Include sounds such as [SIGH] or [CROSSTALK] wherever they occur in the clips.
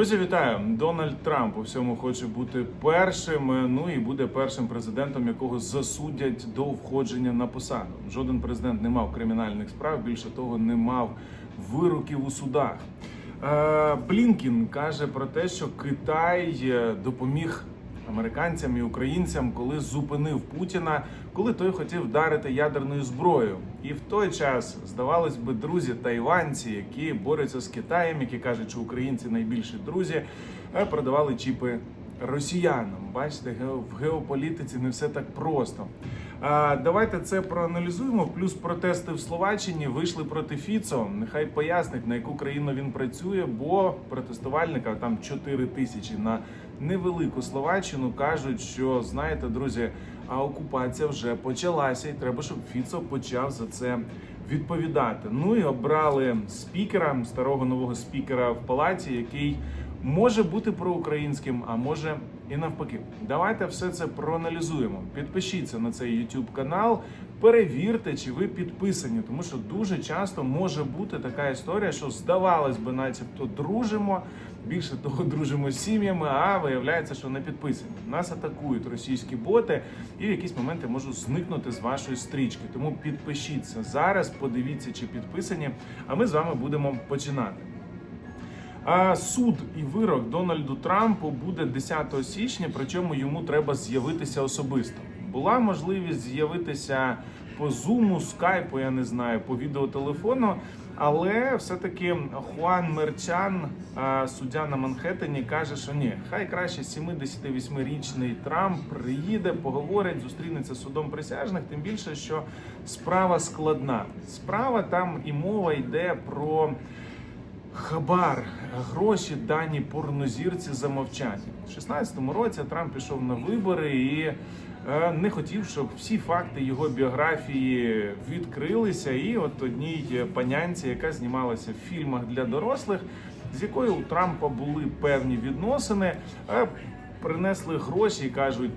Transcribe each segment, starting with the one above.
Друзі, вітаю! Дональд Трамп у всьому хоче бути першим. Ну і буде першим президентом, якого засудять до входження на посаду. Жоден президент не мав кримінальних справ. Більше того, не мав вироків у судах. Е, Блінкін каже про те, що Китай е, допоміг американцям і українцям, коли зупинив Путіна, коли той хотів вдарити ядерною зброєю. І в той час здавалось би, друзі тайванці, які борються з Китаєм, які кажуть, що українці найбільші друзі, е, продавали чіпи росіянам. Бачите, в геополітиці не все так просто. Давайте це проаналізуємо. Плюс протести в Словаччині вийшли проти Фіцо. Нехай пояснить на яку країну він працює, бо протестувальника там 4 тисячі на невелику Словаччину кажуть, що знаєте, друзі, а окупація вже почалася, і треба, щоб Фіцо почав за це відповідати. Ну і обрали спікера, старого нового спікера в палаті, який може бути проукраїнським, а може і навпаки. Давайте все це проаналізуємо. Підпишіться на цей YouTube канал, перевірте, чи ви підписані, тому що дуже часто може бути така історія, що здавалось би, начебто дружимо. Більше того, [LAUGHS] дружимо з сім'ями, а виявляється, що не підписані. Нас атакують російські боти, і в якісь моменти можуть зникнути з вашої стрічки. Тому підпишіться зараз, подивіться, чи підписані. А ми з вами будемо починати. А суд і вирок Дональду Трампу буде 10 січня, причому йому треба з'явитися особисто. Була можливість з'явитися по зуму, скайпу, я не знаю, по відеотелефону. Але все-таки Хуан Мерчан, суддя на Манхеттені, каже, що ні, хай краще 78-річний Трамп приїде, поговорить, зустрінеться з судом присяжних. Тим більше, що справа складна. Справа там і мова йде про хабар, гроші дані порнозірці за мовчання. У 16-му році Трамп пішов на вибори і е, не хотів, щоб всі факти його біографії відкрилися. І от одній панянці, яка знімалася в фільмах для дорослих, з якою у Трампа були певні відносини, е, принесли гроші і кажуть.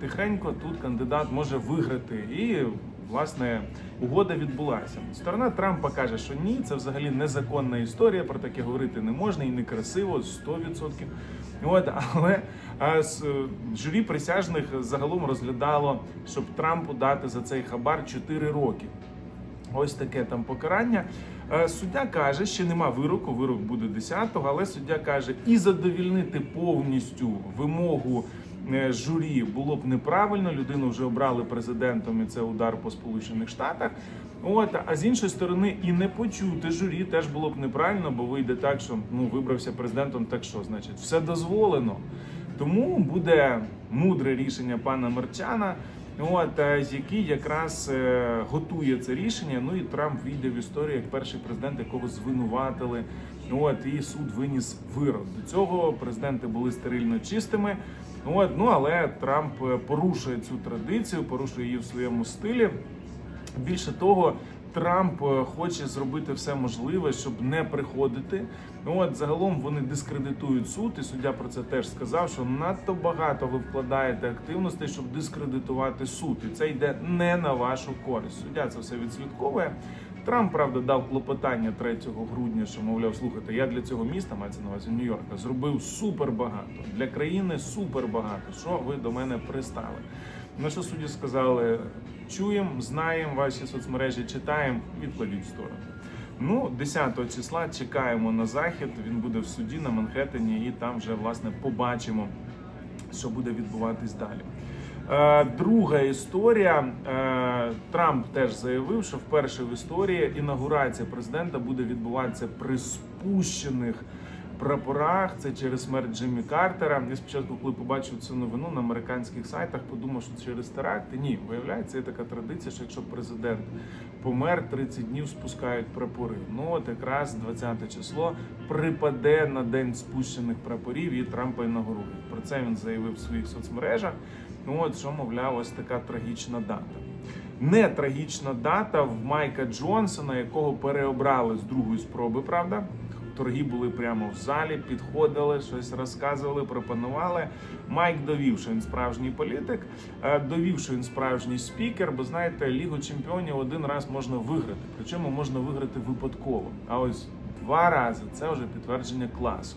Тихенько тут кандидат може виграти, і власне угода відбулася. Сторона Трампа каже, що ні, це взагалі незаконна історія. Про таке говорити не можна і некрасиво 100%. От але журі присяжних загалом розглядало, щоб Трампу дати за цей хабар 4 роки. Ось таке там покарання. Е, Суддя каже, що нема вироку, вирок буде 10-го, але суддя каже, і задовільнити повністю вимогу е, журі було б неправильно. Людину вже обрали президентом, і це удар по Сполучених Штатах. От, а з іншої сторони, і не почути журі теж було б неправильно, бо вийде так, що ну вибрався президентом, так що значить, все дозволено. Тому буде мудре рішення пана Мерчана. От е, який якраз е, готує це рішення. Ну і Трамп війде в історію як перший президент, якого звинуватили. От і суд виніс вирок. До цього президенти були стерильно чистими. От ну але Трамп е, порушує цю традицію, порушує її в своєму стилі. Більше того, Трамп е, хоче зробити все можливе, щоб не приходити. Ну, От загалом вони дискредитують суд, і суддя про це теж сказав, що надто багато ви вкладаєте активностей, щоб дискредитувати суд, і це йде не на вашу користь. Суддя це все відслідковує. Трамп, правда, дав клопотання 3 грудня, що мовляв, слухайте, я для цього міста мається на увазі Нью-Йорка, зробив супер багато для країни супер багато. Що ви до мене пристали? На що судді сказали: чуємо, знаємо ваші соцмережі, читаємо, відкладіть в сторону. Ну, 10 числа чекаємо на захід. Він буде в суді на Манхеттені, і там вже власне побачимо, що буде відбуватись далі. Е, Друга історія. Е, Трамп теж заявив, що вперше в історії інаугурація президента буде відбуватися при спущених прапорах. Це через смерть Джиммі Картера. Я спочатку, коли побачив цю новину на американських сайтах, подумав, що через теракти. Ні, виявляється, є така традиція, що якщо президент помер, 30 днів спускають прапори. Ну от якраз 20 число припаде на день спущених прапорів і Трампа інаугурують. Про це він заявив в своїх соцмережах. Ну от що мовляв, ось така трагічна дата. Не трагічна дата в Майка Джонсона, якого переобрали з другої спроби, правда? Торги були прямо в залі, підходили, щось розказували, пропонували. Майк довів, що він справжній політик, е, довів, що він справжній спікер, бо знаєте, Лігу чемпіонів один раз можна виграти. Причому можна виграти випадково. А ось два рази це вже підтвердження класу.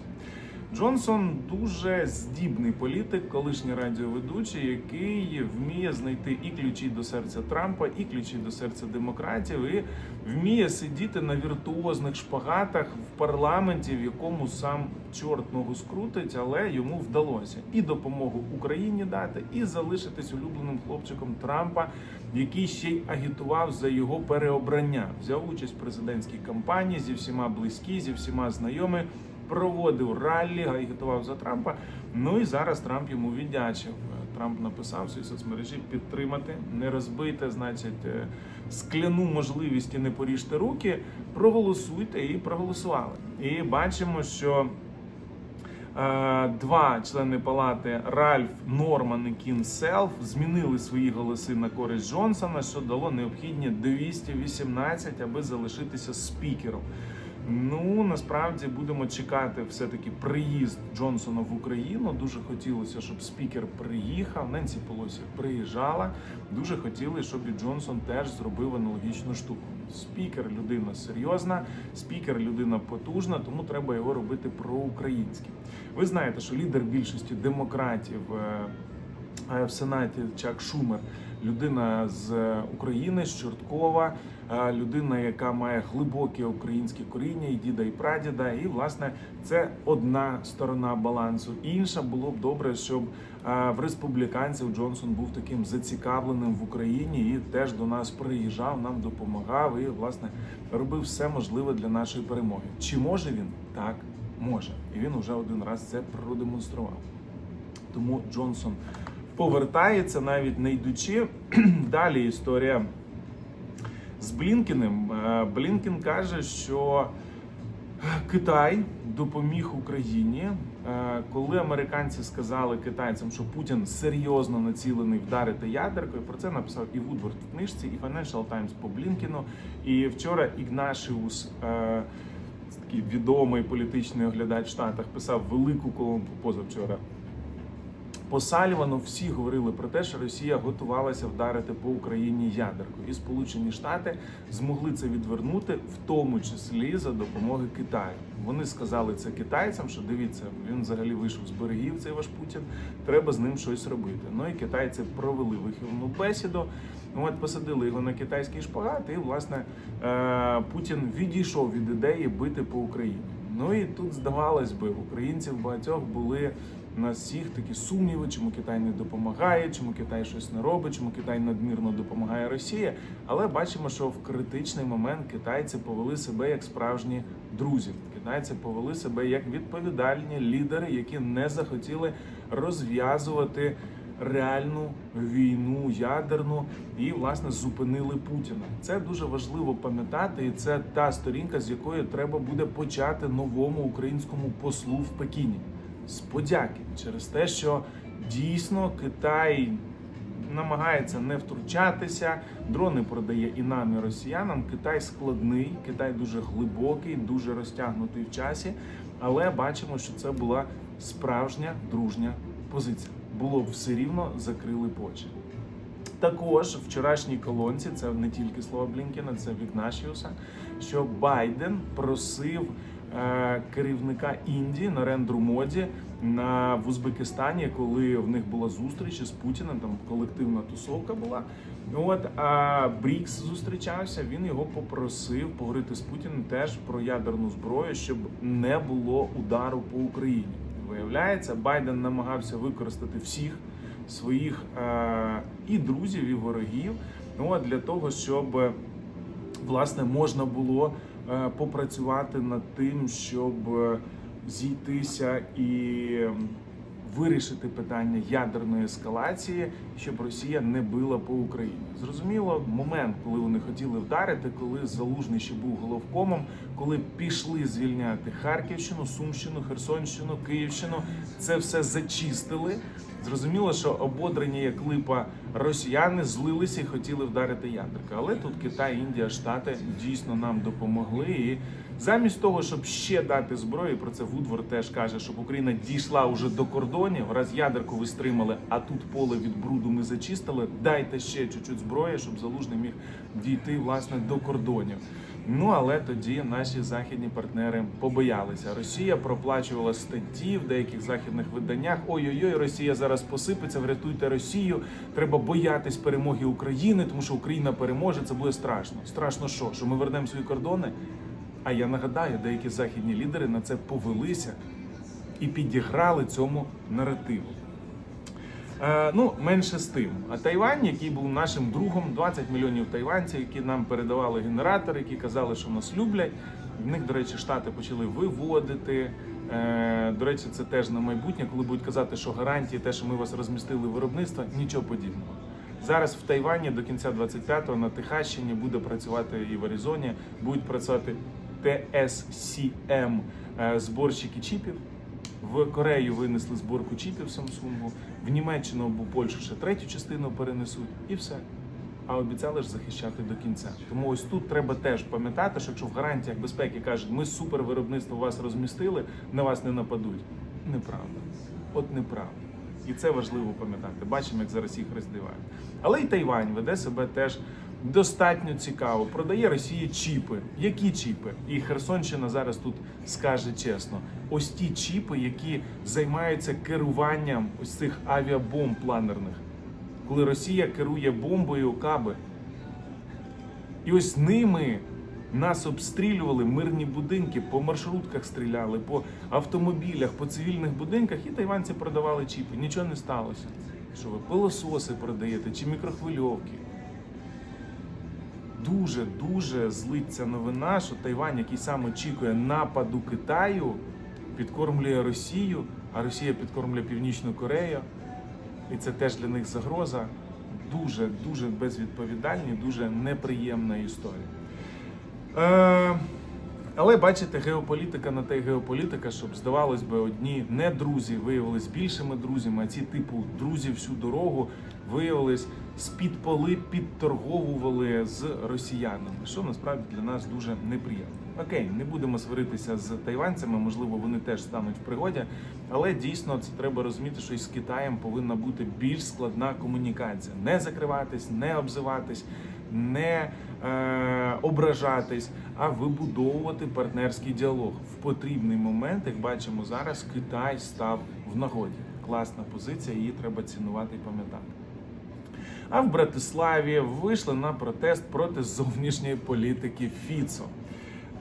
Джонсон дуже здібний політик, колишній радіоведучий, який вміє знайти і ключі до серця Трампа, і ключі до серця демократів, і вміє сидіти на віртуозних шпагатах в парламенті, в якому сам чорт ногу скрутить, але йому вдалося і допомогу Україні дати, і залишитись улюбленим хлопчиком Трампа, який ще й агітував за його переобрання, взяв участь в президентській кампанії зі всіма близькі, зі всіма знайомі проводив раллі, агітував за Трампа. Ну і зараз Трамп йому віддячив. Трамп написав в соцмережі підтримати, не розбийте, значить, е, скляну можливість і не поріжте руки. Проголосуйте і проголосували. І бачимо, що. е, Два члени палати Ральф Норман і Кін Селф змінили свої голоси на користь Джонсона, що дало необхідні 218, аби залишитися спікером. Ну насправді будемо чекати все-таки приїзд Джонсона в Україну. Дуже хотілося, щоб спікер приїхав. Ненсі Полосі приїжджала. Дуже хотіли, щоб і Джонсон теж зробив аналогічну штуку. Спікер людина серйозна, спікер людина потужна, тому треба його робити проукраїнським. Ви знаєте, що лідер більшості демократів е, е, в Сенаті Чак Шумер, людина з України, з Чорткова, е, людина, яка має глибоке українське коріння, і діда, і прадіда. І власне це одна сторона балансу. Інша було б добре, щоб е, в республіканців Джонсон був таким зацікавленим в Україні і теж до нас приїжджав, нам допомагав і власне робив все можливе для нашої перемоги. Чи може він? Так, може, і він вже один раз це продемонстрував. Тому Джонсон повертається, навіть не йдучи. [CLEARS THROAT] Далі історія з Блінкіним. Е, Блінкін каже, що Китай допоміг Україні, е, коли американці сказали китайцям, що Путін серйозно націлений вдарити ядеркою. Про це написав і Вудворд в книжці, і Financial Times по Блінкіну. І вчора Ігнашіус. е, Такий відомий політичний оглядач в Штатах писав велику колонку позавчора по Салівану всі говорили про те, що Росія готувалася вдарити по Україні ядеркою, і Сполучені Штати змогли це відвернути, в тому числі за допомоги Китаю. Вони сказали це китайцям, що дивіться, він взагалі вийшов з берегів. Цей ваш Путін, треба з ним щось робити. Ну і китайці провели вихідну бесіду. От посадили його на китайський шпагат, і власне е, Путін відійшов від ідеї бити по Україні. Ну і тут здавалось би, в українців багатьох були у нас всіх такі сумніви, чому Китай не допомагає, чому Китай щось не робить, чому Китай надмірно допомагає Росії. Але бачимо, що в критичний момент китайці повели себе як справжні друзі. Китайці повели себе як відповідальні лідери, які не захотіли розв'язувати реальну війну ядерну і власне зупинили Путіна. Це дуже важливо пам'ятати, і це та сторінка, з якої треба буде почати новому українському послу в Пекіні з подяки через те, що дійсно Китай намагається не втручатися, дрони продає і нам, і росіянам. Китай складний, Китай дуже глибокий, дуже розтягнутий в часі. Але бачимо, що це була справжня дружня позиція. Було все рівно закрили очі. Також в вчорашній колонці це не тільки слова Блінкіна, це від Нашіуса, що Байден просив керівника Індії Нарендру Моді на в Узбекистані, коли в них була зустріч із Путіним, там колективна тусовка була. От а Брікс зустрічався. Він його попросив поговорити з Путіним теж про ядерну зброю, щоб не було удару по Україні. Виявляється, Байден намагався використати всіх своїх е, і друзів, і ворогів. Ну от для того, щоб е, власне можна було е, попрацювати над тим, щоб е, зійтися і вирішити питання ядерної ескалації, щоб Росія не била по Україні. Зрозуміло, момент, коли вони хотіли вдарити, коли Залужний ще був головкомом, коли пішли звільняти Харківщину, Сумщину, Херсонщину, Київщину, це все зачистили. Зрозуміло, що ободрені як липа росіяни злилися і хотіли вдарити ядерка. Але тут Китай, Індія, Штати дійсно нам допомогли. І Замість того, щоб ще дати зброю, про це Вудвор теж каже, щоб Україна дійшла уже до кордонів, раз ядерку ви стримали, а тут поле від бруду ми зачистили. Дайте ще чуть-чуть зброї, щоб залужний міг дійти власне до кордонів. Ну але тоді наші західні партнери побоялися. Росія проплачувала статті в деяких західних виданнях. Ой-ой-ой, Росія зараз посипеться. Врятуйте Росію. Треба боятись перемоги України, тому що Україна переможе. Це буде страшно. Страшно, що? Що ми вернемо свої кордони? А я нагадаю, деякі західні лідери на це повелися і підіграли цьому наративу. Е, ну, менше з тим. А Тайвань, який був нашим другом, 20 мільйонів тайванців, які нам передавали генератори, які казали, що нас люблять. В них, до речі, штати почали виводити. Е, до речі, це теж на майбутнє, коли будуть казати, що гарантії, те, що ми вас розмістили в виробництво, нічого подібного. Зараз в Тайвані до кінця 25-го на Техащині буде працювати і в Аризоні, будуть працювати TSCM е, зборщики чіпів. В Корею винесли зборку чіпів Samsung, в Німеччину або Польщу ще третю частину перенесуть, і все. А обіцяли ж захищати до кінця. Тому ось тут треба теж пам'ятати, що якщо в гарантіях безпеки кажуть, ми супер виробництво вас розмістили, на вас не нападуть. Неправда. От неправда. І це важливо пам'ятати. Бачимо, як зараз їх роздивають. Але й Тайвань веде себе теж достатньо цікаво. Продає Росії чіпи. Які чіпи? І Херсонщина зараз тут скаже чесно: ось ті чіпи, які займаються керуванням ось цих авіабомб планерних, коли Росія керує бомбою каби. І ось ними нас обстрілювали мирні будинки, по маршрутках стріляли, по автомобілях, по цивільних будинках, і тайванці продавали чіпи. Нічого не сталося. Що ви пилососи продаєте чи мікрохвильовки? Дуже дуже злиться новина, що Тайвань, який сам очікує нападу Китаю, підкормлює Росію, а Росія підкормлює Північну Корею. І це теж для них загроза. Дуже дуже безвідповідальна, дуже неприємна історія. Е, але бачите, геополітика на те геополітика, щоб здавалось би, одні не друзі виявились більшими друзями, а ці типу друзі всю дорогу виявились з-під поли підторговували з росіянами, що насправді для нас дуже неприємно. Окей, не будемо сваритися з тайванцями, можливо, вони теж стануть в пригоді, але дійсно це треба розуміти, що із Китаєм повинна бути більш складна комунікація. Не закриватись, не обзиватись, не е, ображатись, а вибудовувати партнерський діалог в потрібний момент. Як бачимо зараз, Китай став в нагоді. Класна позиція, її треба цінувати і пам'ятати. А в Братиславі вийшли на протест проти зовнішньої політики Фіцо.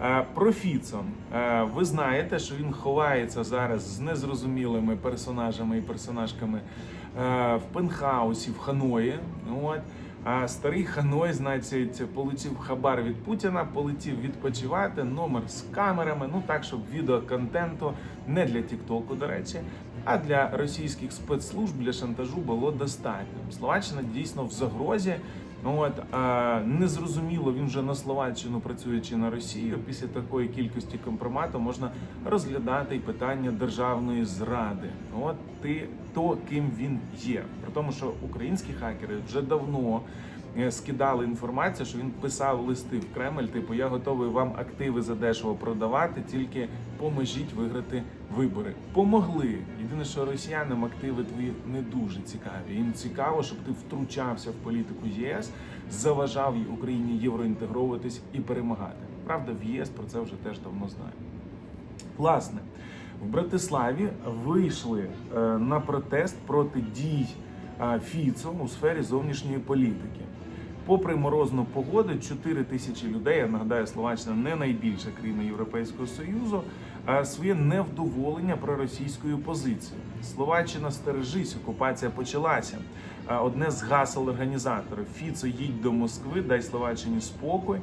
Е, Про Фіцо Е, ви знаєте, що він ховається зараз з незрозумілими персонажами і персонажками е, в пентхаусі в Ханої. От. А старий Ханой, значить, полетів хабар від Путіна, полетів відпочивати, номер з камерами, ну так, щоб відеоконтенту не для Тіктоку, до речі, а для російських спецслужб для шантажу було достатньо. Словаччина дійсно в загрозі. От а, незрозуміло, він вже на Словаччину працює чи на Росію. Після такої кількості компромату можна розглядати і питання державної зради. От ти то, ким він є. При тому, що українські хакери вже давно е, скидали інформацію, що він писав листи в Кремль. Типу, я готовий вам активи задешево продавати, тільки поможіть виграти вибори. Помогли. Єдине, що росіянам активи твої не дуже цікаві. Їм цікаво, щоб ти втручався в політику ЄС, заважав Україні євроінтегровуватись і перемагати. Правда, в ЄС про це вже теж давно знає. Власне, в Братиславі вийшли е, на протест проти дій е, Фіцо у сфері зовнішньої політики. Попри морозну погоду, 4 тисячі людей, я нагадаю, Словаччина не найбільша країна Європейського Союзу, е, своє невдоволення проросійською позицією. Словаччина стережись, окупація почалася. Е, Одне з гасел організаторів Фіцо їдь до Москви, дай Словаччині спокій.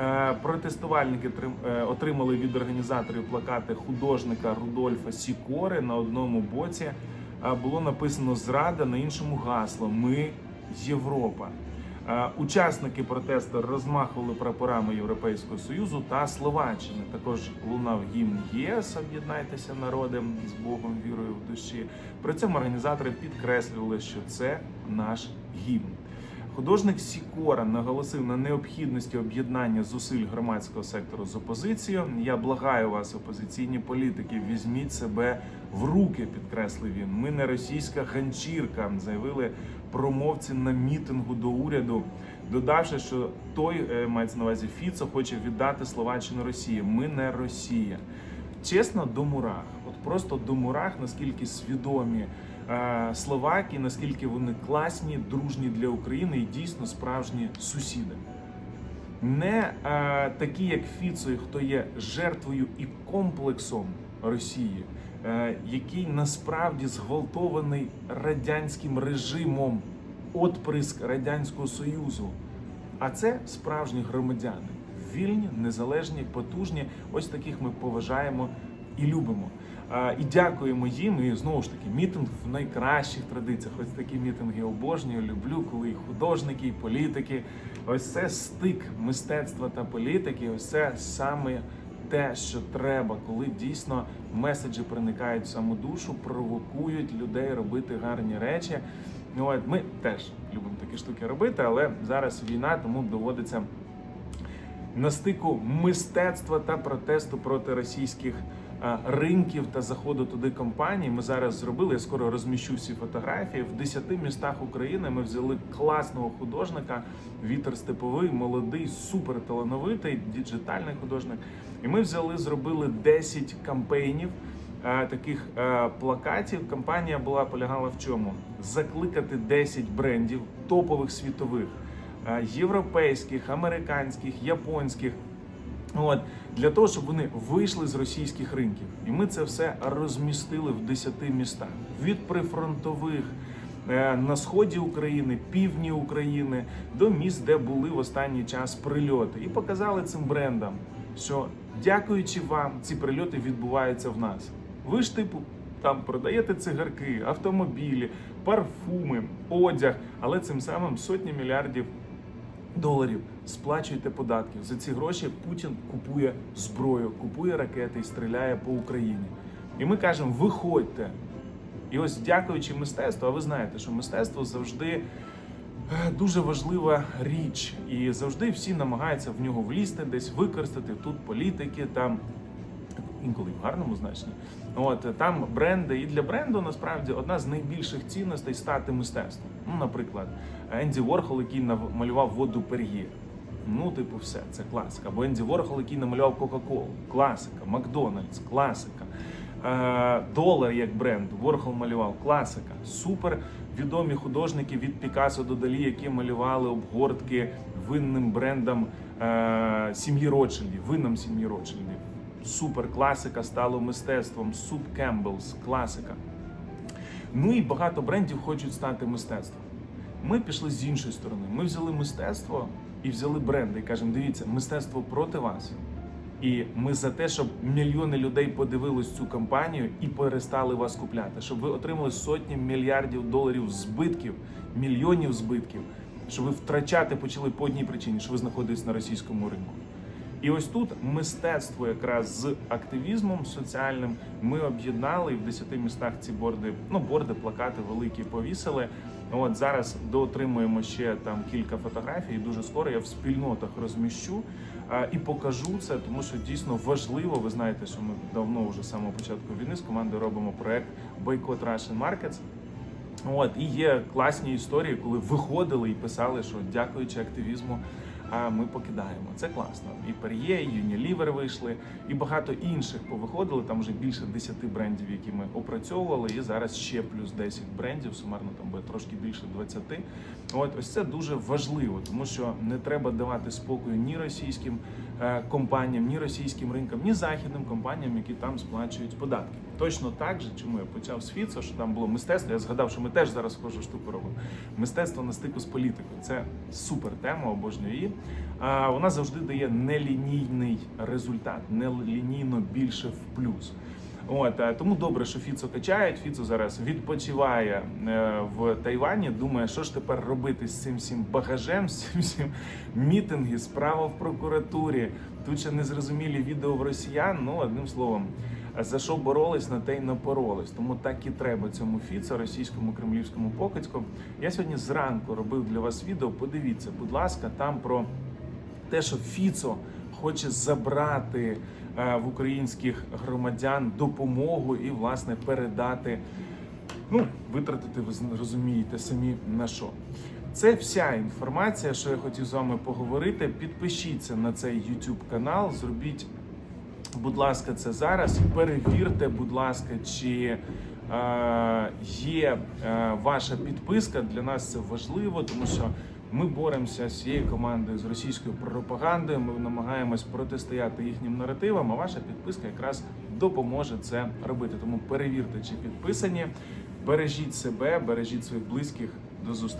Е, Протестувальники трим- отримали від організаторів плакати художника Рудольфа Сікори. На одному боці було написано Зрада, на іншому гасло Ми Європа. Е, Учасники протесту розмахували прапорами Європейського Союзу та Словаччини. Також лунав гімн ЄС Об'єднайтеся народом з Богом, вірою в душі. При цьому організатори підкреслювали, що це наш гімн. Художник Сікора наголосив на необхідності об'єднання зусиль громадського сектору з опозицією. Я благаю вас, опозиційні політики, візьміть себе в руки, підкреслив він. Ми не російська ганчірка, заявили промовці на мітингу до уряду, додавши, що той е, мається на увазі Фіцо хоче віддати Словаччину Росії. Ми не Росія. Чесно, до мурах, от просто до мурах, наскільки свідомі словаки, наскільки вони класні, дружні для України і дійсно справжні сусіди. Не е, такі, як Фіцо, хто є жертвою і комплексом Росії, е, який насправді зґвалтований радянським режимом, отприск Радянського Союзу. А це справжні громадяни, вільні, незалежні, потужні. Ось таких ми поважаємо і любимо. І дякуємо їм. І знову ж таки, мітинг в найкращих традиціях. Ось такі мітинги обожнюю, люблю, коли і художники, і політики. Ось це стик мистецтва та політики. Ось це саме те, що треба, коли дійсно меседжі проникають в саму душу, провокують людей робити гарні речі. Ну, от ми теж любимо такі штуки робити, але зараз війна, тому доводиться на стику мистецтва та протесту проти російських ринків та заходу туди компаній. Ми зараз зробили. Я скоро розміщу всі фотографії. В 10 містах України ми взяли класного художника. Вітер Степовий, молодий, супер талановитий, діджитальний художник. І ми взяли, зробили 10 кампейнів. е, Таких е, плакатів кампанія була полягала в чому? Закликати 10 брендів топових світових е, європейських, американських, японських. От. Для того, щоб вони вийшли з російських ринків, і ми це все розмістили в 10 містах. Від прифронтових е, на сході України, півдні України до міст, де були в останній час прильоти, і показали цим брендам, що дякуючи вам, ці прильоти відбуваються в нас. Ви ж типу там продаєте цигарки, автомобілі, парфуми, одяг, але цим самим сотні мільярдів доларів сплачуйте податків. За ці гроші Путін купує зброю, купує ракети і стріляє по Україні. І ми кажемо: виходьте. І ось дякуючи мистецтву, а ви знаєте, що мистецтво завжди е, дуже важлива річ, і завжди всі намагаються в нього влізти, десь використати тут політики, там інколи в гарному значенні. От там бренди, і для бренду насправді одна з найбільших цінностей стати мистецтвом. Ну, наприклад, Енді Ворхол, який намалював воду Пер'є. Ну, типу, все, це класика. Або Енді Ворхол, який намалював Кока-Колу, класика, Макдональдс, класика. Е, Долар як бренд, Ворхол малював, класика. Супер відомі художники від Пікассо до Далі, які малювали обгортки винним брендам е, сім'ї Ротшильдів, винним сім'ї Ротшильдів. Супер класика стало мистецтвом. Суп Кемблс, класика. Ну і багато брендів хочуть стати мистецтвом. Ми пішли з іншої сторони. Ми взяли мистецтво і взяли бренди і кажемо: дивіться, мистецтво проти вас. І ми за те, щоб мільйони людей подивились цю кампанію і перестали вас купляти, щоб ви отримали сотні мільярдів доларів збитків, мільйонів збитків, щоб ви втрачати почали по одній причині, що ви знаходитесь на російському ринку. І ось тут мистецтво якраз з активізмом соціальним ми об'єднали і в 10 містах ці борди, ну борди, плакати великі повісили. От зараз доотримуємо ще там кілька фотографій. і Дуже скоро я в спільнотах розміщу а, і покажу це, тому що дійсно важливо. Ви знаєте, що ми давно вже з самого початку війни з командою робимо проект Boycott Russian Markets. От і є класні історії, коли виходили і писали, що дякуючи активізму. А ми покидаємо. Це класно. І Perrier, і Unilever вийшли, і багато інших повиходили. Там вже більше 10 брендів, які ми опрацьовували. І зараз ще плюс 10 брендів. Сумарно там буде трошки більше 20. От ось це дуже важливо, тому що не треба давати спокою ні російським е, компаніям, ні російським ринкам, ні західним компаніям, які там сплачують податки. Точно так же, чому я почав з Фіцо, що там було мистецтво. Я згадав, що ми теж зараз схожу штуку робимо. Мистецтво на стику з політикою. Це супер тема, обожнюю її. А вона завжди дає нелінійний результат, нелінійно більше в плюс. От е, тому добре, що Фіцо качають. Фіцо зараз відпочиває е, в Тайвані. Думає, що ж тепер робити з цим всім багажем, [LAUGHS] з цим всім мітинги, справа в прокуратурі. Тут ще незрозумілі відео в росіян. Ну одним словом. За що боролись, на те й напоролись. Тому так і треба цьому Фіцо, російському кремлівському покидьку. Я сьогодні зранку робив для вас відео. Подивіться, будь ласка, там про те, що Фіцо хоче забрати е, в українських громадян допомогу і власне передати. Ну, витратити, ви розумієте самі на що. Це вся інформація, що я хотів з вами поговорити. Підпишіться на цей YouTube канал, зробіть, будь ласка, це зараз. Перевірте, будь ласка, чи е, є е, ваша підписка. Для нас це важливо, тому що ми боремося з цією командою з російською пропагандою. Ми намагаємось протистояти їхнім наративам. А ваша підписка якраз допоможе це робити. Тому перевірте, чи підписані. Бережіть себе, бережіть своїх близьких. До зустрічі.